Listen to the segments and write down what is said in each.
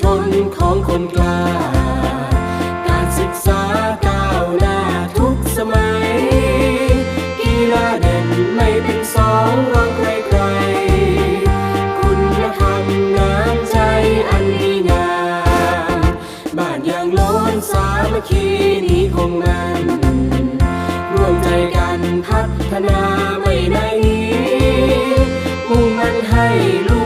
ชนของคนกล้า การศึกษาก้าวหน้าทุกสมัย กีฬาเด่นไม่เป็นสองรองใครใคร คุณธรรมน้ำใจอันดีงามบ้านอย่างล้นสามัคคีนี้คงมันร่วมใจกันพัฒนาไม่นายหนี้มุ่งมันให้ลูก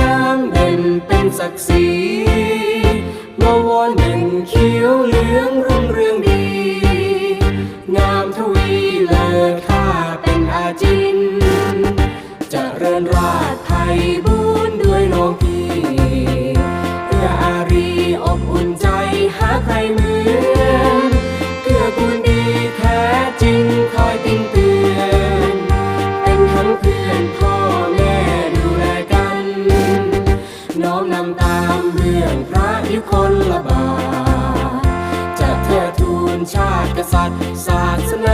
งามเด่นเป็นศักดิ์ศรีบวอนเด่นเขียวเหลืองรุ่งเรืองดี งามทวีเลอ ชาติกษัตริย์ศาสนา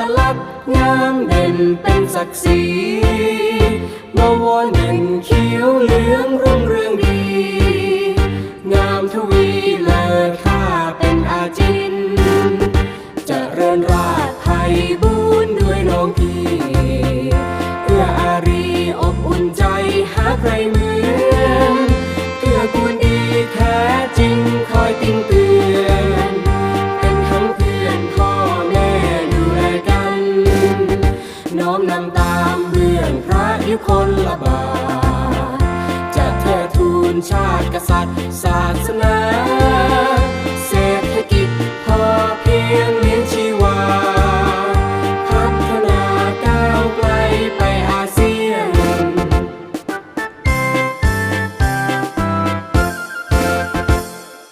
ตลักษณ์งามเด่นเป็นศักดิ์ศรีบวรเด่นเขียวเหลืองรุ่งเรืองดี น้มนำตามเบื้องพระยุคนละบาทจะเทิดทูนชาติกษัตริย์